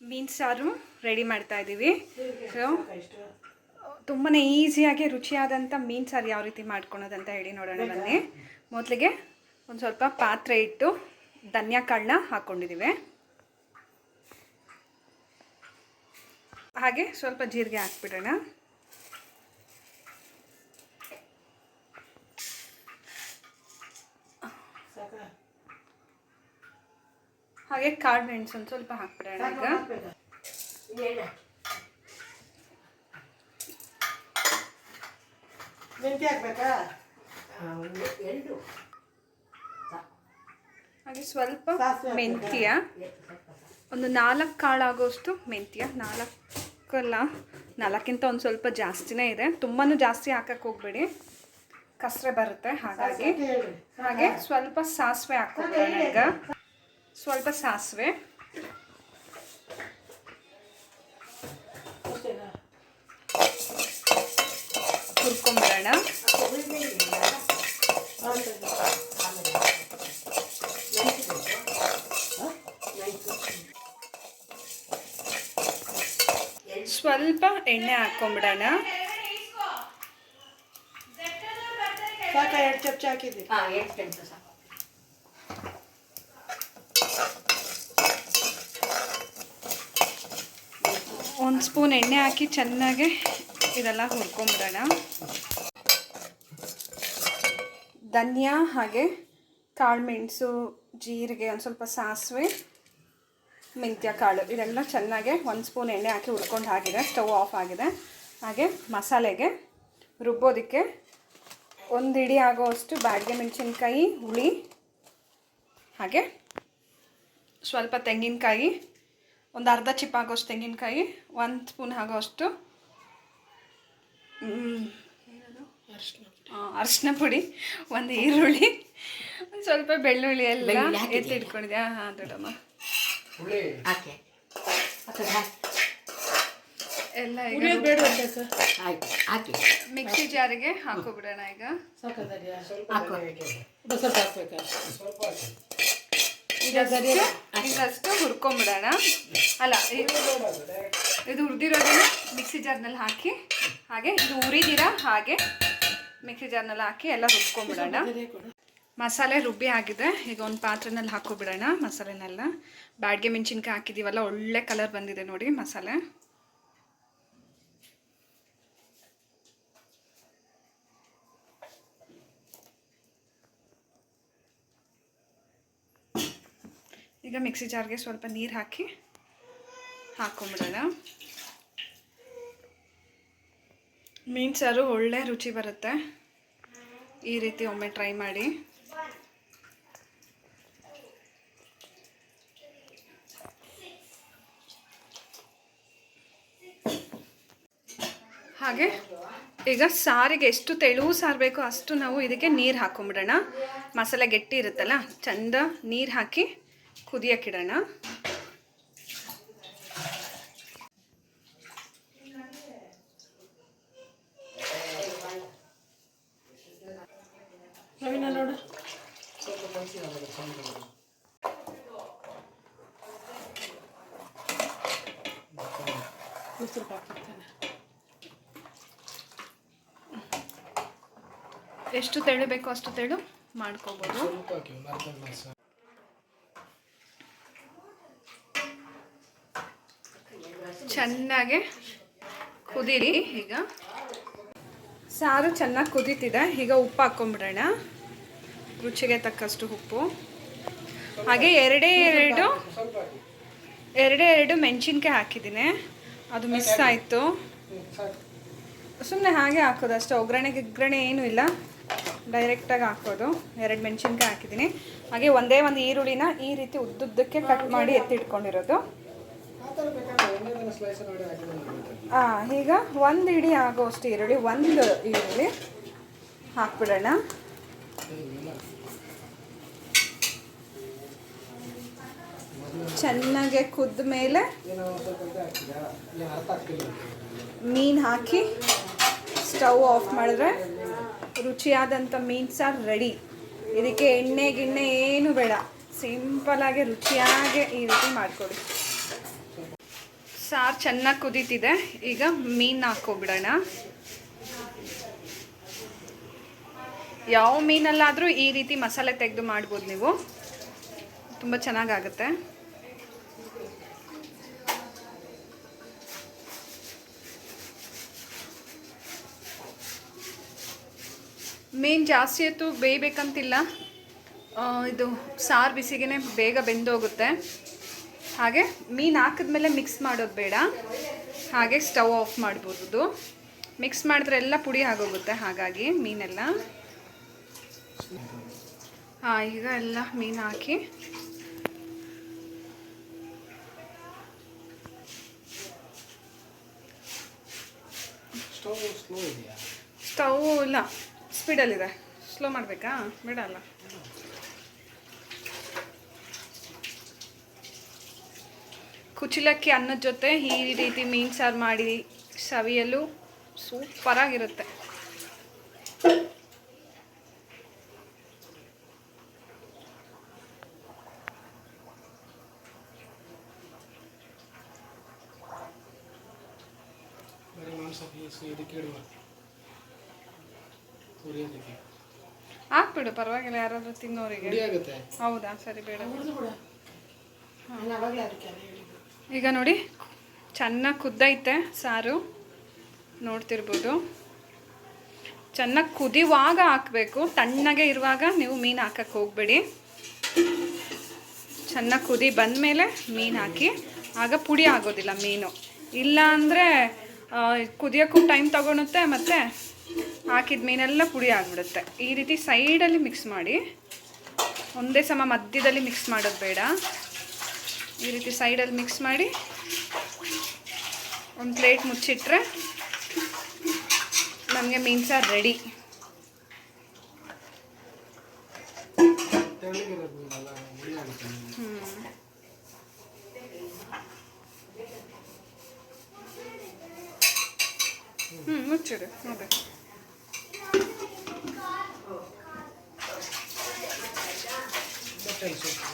ಮೀನು ಸಾರು ರೆಡಿ ಮಾಡ್ತಾ ಇದ್ದೀವಿ. ಸೊ ತುಂಬಾ ಈಸಿಯಾಗಿ ರುಚಿಯಾದಂಥ ಮೀನು ಸಾರು ಯಾವ ರೀತಿ ಮಾಡ್ಕೊಳೋದಂತ ಹೇಳಿ ನೋಡೋಣ ಬನ್ನಿ. ಮೊದಲಿಗೆ ಒಂದು ಸ್ವಲ್ಪ ಪಾತ್ರೆ ಇಟ್ಟು ಧನ್ಯಾ ಕಾಳನ್ನ ಹಾಕ್ಕೊಂಡಿದ್ದೀವಿ ಹಾಗೆ ಸ್ವಲ್ಪ ಜೀರಿಗೆ ಹಾಕ್ಬಿಡೋಣ. ಹಾಗೆ ಕಾಳು ಮೆಣಸು ಒಂದು ಸ್ವಲ್ಪ ಹಾಕ್ಬಿಡೋಣ ಈಗ. ಮೆಂತ್ಯ ಹಾಕ್ಬೇಕಾ? ಎರಡು. ಹಾಗೆ ಸ್ವಲ್ಪ? ಮೆಂತ್ಯ. ಒಂದು ನಾಲ್ಕು ಕಾಳಾಗೋಷ್ಟು ಮೆಂತ್ಯ. ನಾಲ್ಕಲ್ಲ ನಾಲ್ಕಿಂತ ಒಂದು ಸ್ವಲ್ಪ ಜಾಸ್ತಿನೇ ಇದೆ. ತುಂಬಾ ಜಾಸ್ತಿ ಹಾಕಕ್ಕೆ ಹೋಗ್ಬೇಡಿ. ಕಸರೆ ಬರುತ್ತೆ ಹಾಗಾಗಿ. ಹಾಗೆ ಸ್ವಲ್ಪ ಸಾಸಿವೆ ಹಾಕೋಬೇಡಿ ಈಗ. ಸ್ವಲ್ಪ ಸಾಸಿವೆ. ಅಷ್ಟೇನಾ ಹುರ್ಕೊಂಬಿಡೋಣ. ಸ್ವಲ್ಪ ಎಣ್ಣೆ ಹಾಕ್ಕೊಂಬಿಡೋಣ ಸಾಕ ಎರಡು ಚಮಚ ಹಾಕಿದ್ದೀನಿ ಹಾಂ ಎಷ್ಟು ಕೆಂಪು ಸಾಕು. ಒಂದು ಸ್ಪೂನ್ ಎಣ್ಣೆ ಹಾಕಿ ಚೆನ್ನಾಗಿ ಇದೆಲ್ಲ ಹುರ್ಕೊಂಬಿಡೋಣ. ಧನಿಯಾ ಹಾಗೆ ಕಾಳು ಮೆಣಸು, ಜೀರಿಗೆ, ಒಂದು ಸ್ವಲ್ಪ ಸಾಸಿವೆ, ಮೆಂತ್ಯ ಕಾಳು ಇದೆಲ್ಲ ಚೆನ್ನಾಗೆ ಒಂದು ಸ್ಪೂನ್ ಎಣ್ಣೆ ಹಾಕಿ ಹುರ್ಕೊಂಡು ಆಗಿದೆ, ಸ್ಟವ್ ಆಫ್ ಆಗಿದೆ. ಹಾಗೆ ಮಸಾಲೆಗೆ ರುಬ್ಬೋದಕ್ಕೆ ಒಂದು ಇಡಿ ಆಗೋವಷ್ಟು ಬಾಡಿಗೆ ಮೆಣಸಿನ್ಕಾಯಿ, ಹುಳಿ, ಹಾಗೆ ಸ್ವಲ್ಪ ತೆಂಗಿನಕಾಯಿ ಒಂದು ಅರ್ಧ ಚಿಪ್ ಆಗೋಷ್ಟು ತೆಂಗಿನಕಾಯಿ ಒಂದು ಸ್ಪೂನ್ ಆಗೋಷ್ಟು ಅರಿಶಿನ ಪುಡಿ ಒಂದು ಈರುಳ್ಳಿ ಒಂದು ಸ್ವಲ್ಪ ಬೆಳ್ಳುಳ್ಳಿ ಎಲ್ಲ ಎತ್ತಿ ಇಟ್ಕೊಂಡಿದ್ಯಾ? ಹಾಂ ಹಾಂ ದೊಡ್ಡಮ್ಮ ಎಲ್ಲ ಮಿಕ್ಸಿ ಜಾರಿಗೆ ಹಾಕೋಬಿಡೋಣ ಈಗ. ಇದಷ್ಟು ಇದಷ್ಟು ಹುರ್ಕೊಂಬಿಡೋಣ. ಅಲ್ಲ ಇದು ಹುರಿದಿರೋದನ್ನ ಮಿಕ್ಸಿ ಜಾರ್ನಲ್ಲಿ ಹಾಕಿ, ಹಾಗೆ ಇದು ಉರಿದಿರ ಹಾಗೆ ಮಿಕ್ಸಿ ಜಾರ್ನಲ್ಲಿ ಹಾಕಿ ಎಲ್ಲ ರುಬ್ಕೊಂಬಿಡೋಣ. ಮಸಾಲೆ ರುಬ್ಬಿ ಆಗಿದೆ ಈಗ ಒಂದು ಪಾತ್ರೆನಲ್ಲಿ ಹಾಕೋಬಿಡೋಣ ಮಸಾಲೆನೆಲ್ಲ. ಬ್ಯಾಡ್ಗೆ ಮೆಣಸಿನ್ಕಾಯಿ ಹಾಕಿದ್ದೀವಲ್ಲ ಒಳ್ಳೆ ಕಲರ್ ಬಂದಿದೆ ನೋಡಿ ಮಸಾಲೆ. ಈಗ ಮಿಕ್ಸಿ ಜಾರ್ಗೆ ಸ್ವಲ್ಪ ನೀರು ಹಾಕಿ ಹಾಕೊಂಬಿಡೋಣ. ಮೀನು ಸಾರು ಒಳ್ಳೆ ರುಚಿ ಬರುತ್ತೆ. ಈ ರೀತಿ ಒಮ್ಮೆ ಟ್ರೈ ಮಾಡಿ. ಹಾಗೆ ಈಗ ಸಾರಿಗೆ ಎಷ್ಟು ತೆಳು ಸಾರು ಬೇಕೋ ಅಷ್ಟು ನಾವು ಇದಕ್ಕೆ ನೀರು ಹಾಕೊಂಬಿಡೋಣ. ಮಸಾಲೆ ಗಟ್ಟಿ ಇರುತ್ತಲ್ಲ, ಚಂದ ನೀರು ಹಾಕಿ ಕುದಿಯಕ್ಕಿಡೋಣ ಎಷ್ಟು ತೆಳು ಬೇಕೋ ಅಷ್ಟು ತೆಳು ಮಾಡ್ಕೋಬೋದು. ಚೆನ್ನಾಗಿ ಕುದಿರಿ. ಈಗ ಸಾರು ಚೆನ್ನಾಗಿ ಕುದೀತಿದೆ. ಈಗ ಉಪ್ಪು ಹಾಕ್ಕೊಂಬಿಡೋಣ ರುಚಿಗೆ ತಕ್ಕಷ್ಟು ಉಪ್ಪು. ಹಾಗೆ ಎರಡೇ ಎರಡು ಎರಡೇ ಎರಡು ಮೆಣಸಿನ್ಕಾಯಿ ಹಾಕಿದ್ದೀನಿ. ಅದು ಮಿಸ್ ಆಯಿತು. ಸುಮ್ಮನೆ ಹಾಗೆ ಹಾಕೋದು ಅಷ್ಟೇ. ಒಗ್ಗರಣೆ, ಗಿಗ್ಗರಣೆ ಏನೂ ಇಲ್ಲ. ಡೈರೆಕ್ಟಾಗಿ ಹಾಕೋದು. ಎರಡು ಮೆಣಸಿನ್ಕಾಯಿ ಹಾಕಿದ್ದೀನಿ. ಹಾಗೆ ಒಂದೇ ಒಂದು ಈರುಳ್ಳಿನ ಈ ರೀತಿ ಉದ್ದುದ್ದಕ್ಕೆ ಕಟ್ ಮಾಡಿ ಎತ್ತಿಟ್ಕೊಂಡಿರೋದು. ಹಾಂ ಈಗ ಒಂದು ಇಡಿ ಆಗೋಷ್ಟು ಈರುಳ್ಳಿ ಒಂದು ಈರುಳ್ಳಿ ಹಾಕ್ಬಿಡೋಣ. ಚೆನ್ನಾಗೆ ಕುದ್ದ ಮೇಲೆ ಮೀನು ಹಾಕಿ ಸ್ಟವ್ ಆಫ್ ಮಾಡಿದ್ರೆ ರುಚಿಯಾದಂಥ ಮೀನು ಸಾರು ರೆಡಿ ಇದಕ್ಕೆ ಎಣ್ಣೆ ಗಿಣ್ಣೆ ಏನು ಬೇಡ. ಸಿಂಪಲಾಗಿ ರುಚಿಯಾಗಿ ಈ ರೀತಿ ಮಾಡಿಕೊಡಿ. ಸಾರು ಚೆನ್ನಾಗಿ ಕುದೀತಿದೆ. ಈಗ ಮೀನು ಹಾಕ್ಕೊಬಿಡೋಣ ಯಾವ ಮೀನಲ್ಲಾದರೂ ಈ ರೀತಿ ಮಸಾಲೆ ತೆಗೆದು ಮಾಡ್ಬೋದು ನೀವು. ತುಂಬ ಚೆನ್ನಾಗಾಗುತ್ತೆ. ಮೀನು ಜಾಸ್ತಿ ಹೊತ್ತು ಬೇಯಬೇಕಂತಿಲ್ಲ. ಇದು ಸಾರು ಬಿಸಿಗೆ ಬೇಗ ಬೆಂದೋಗುತ್ತೆ. ಹಾಗೆ ಮೀನು ಹಾಕಿದ್ಮೇಲೆ ಮಿಕ್ಸ್ ಮಾಡೋದು ಬೇಡ. ಹಾಗೆ ಸ್ಟವ್ ಆಫ್ ಮಾಡ್ಬೋದು ಮಿಕ್ಸ್ ಮಾಡಿದ್ರೆ ಎಲ್ಲ ಪುಡಿ ಆಗೋಗುತ್ತೆ ಹಾಗಾಗಿ ಮೀನೆಲ್ಲ. ಹಾಂ ಈಗ ಎಲ್ಲ ಮೀನು ಹಾಕಿ. ಸ್ಟವ್ ಇಲ್ಲ. ಸ್ಪೀಡಲ್ಲಿದೆ ಸ್ಲೋ ಮಾಡಬೇಕಾ? ಬೇಡ ಅಲ್ಲ. ಕುಚಿಲಕ್ಕಿ ಅನ್ನದ ಜೊತೆ ಈ ರೀತಿ ಮೀನು ಸಾರು ಮಾಡಿ ಸವಿಯಲು ಸೂಪರಾಗಿರುತ್ತೆ ಹಾಕ್ಬಿಡು ಪರವಾಗಿಲ್ಲ ಯಾರಾದ್ರೂ ತಿನ್ನೋರಿಗೆ. ಹೌದಾ? ಸರಿ ಬೇಡ. ಈಗ ನೋಡಿ, ಚೆನ್ನಾಗಿ ಕುದ್ದೈತೆ ಸಾರು. ನೋಡ್ತಿರ್ಬೋದು. ಚೆನ್ನಾಗಿ ಕುದಿಯುವಾಗ ಹಾಕಬೇಕು. ತಣ್ಣಗೆ ಇರುವಾಗ ನೀವು ಮೀನು ಹಾಕಕ್ಕೆ ಹೋಗಬೇಡಿ. ಚೆನ್ನಾಗಿ ಕುದಿ ಬಂದಮೇಲೆ ಮೀನು ಹಾಕಿ. ಆಗ ಪುಡಿ ಆಗೋದಿಲ್ಲ ಮೀನು. ಇಲ್ಲ ಅಂದರೆ ಕುದಿಯೋಕ್ಕೂ ಟೈಮ್ ತಗೊಳುತ್ತೆ ಮತ್ತು ಹಾಕಿದ ಮೀನೆಲ್ಲ ಪುಡಿ ಆಗಿಬಿಡುತ್ತೆ. ಈ ರೀತಿ ಸೈಡಲ್ಲಿ ಮಿಕ್ಸ್ ಮಾಡಿ, ಒಂದೇ ಸಮ ಮಧ್ಯದಲ್ಲಿ ಮಿಕ್ಸ್ ಮಾಡೋದು ಬೇಡ. ಈ ರೀತಿ ಸೈಡಲ್ಲಿ ಮಿಕ್ಸ್ ಮಾಡಿ ಒಂದು ಪ್ಲೇಟ್ ಮುಚ್ಚಿಟ್ರೆ ನಮಗೆ ಮೀನು ಸಾರು ರೆಡಿ ಹ್ಞೂ ಮುಚ್ಚಿಡು ಅದೇ ಸೊಪ್ಪು